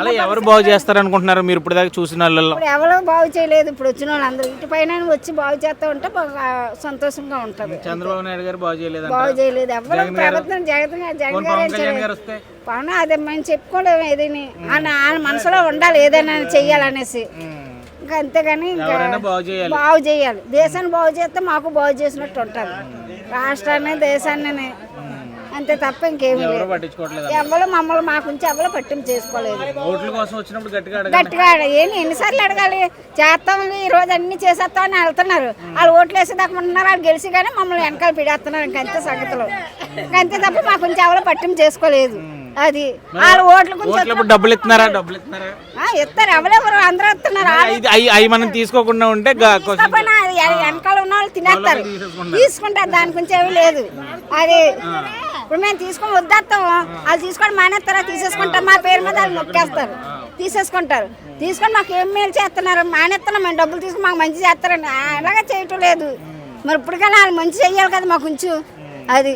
అలా ఎవరు బాగు చేస్తారు అనుకుంటున్నారు మీరు ఇప్పుడు దాకా చూసిన ఇప్పుడు ఎవరు బాగు చేయలేదు. ఇప్పుడు వచ్చిన వాళ్ళందరూ ఇటు పైన వచ్చి బాగు చేస్తూ ఉంటే బాగా సంతోషంగా ఉంటుంది. చంద్రబాబు నాయుడు గారు బాగు చేయలేదు బాగు చేయలేదు. ఎవరు ప్రభుత్వం జగన్ గారు జగన్ గారు పవన్ కళ్యాణ్ గారు వస్తే? పవన్ అదే మేము చెప్పుకోలేము ఏదని. ఆయన మనసులో ఉండాలి ఏదైనా చెయ్యాలనేసి. ఇంకా అంతేగాని బాగు చేయాలి. బాగు చేయాలి. దేశాన్ని బాగు చేస్తే మాకు బాగు చేసినట్టు ఉంటుంది. రాష్ట్రాన్ని దేశాన్ని. అంతే తప్ప ఇంకేమీ ఎవరు లేదు. పట్టించుకోవట్లేదు ఎవరు మమ్మల్ని మాకు ఉంచి ఎవరు పట్టింపు చేసుకోలేదు. ఓట్ల కోసం వచ్చినప్పుడు గట్టిగా గట్టిగా ఏంటి ఎన్నిసార్లు అడగాలి? చేస్తామని ఈ రోజు అన్ని చేసేస్తామని వెళ్తున్నారు. వాళ్ళు ఓట్లు వేసేదాకా ఉంటున్నారు వాళ్ళు గెలిచి కానీ మమ్మల్ని వెనకాల పిడేస్తున్నారు. ఇంకంతే సంగతులు. ఇంకంతే తప్ప మాకు కొంచెం ఎవరు పట్టింపు చేసుకోలేదు. అది వాళ్ళ ఓట్ల గురించి ఓట్లప్పుడు డబ్బులు ఇస్తున్నారా? డబ్బులు ఇస్తున్నారా? ఆ, ఇస్తారు. ఎవరెవరు అందరూ ఇస్తున్నారు వాళ్ళు ఇది అవి అవి మనం తీసుకోకుండా ఉంటే గా- కొంచెం వెనకాల ఉన్న వాళ్ళు తినేస్తారు. తీసుకుంటారు దాని గురించి ఏమీ లేదు. అది ఇప్పుడు మేము తీసుకొని వద్దేస్తాం వాళ్ళు తీసుకొని మానేస్తారా? తీసేసుకుంటారు. మా పేరు మీద వాళ్ళు నొక్కేస్తారు. తీసేసుకుంటారు. తీసుకొని మాకు ఏం మేలు చేస్తున్నారు? మానేస్తున్నాం. మేము డబ్బులు తీసుకుని మాకు మంచి చేస్తారండి అలాగే చేయటం లేదు. మరి ఇప్పటికైనా వాళ్ళు మంచి చెయ్యాలి కదా మాకు ఉంచు అది.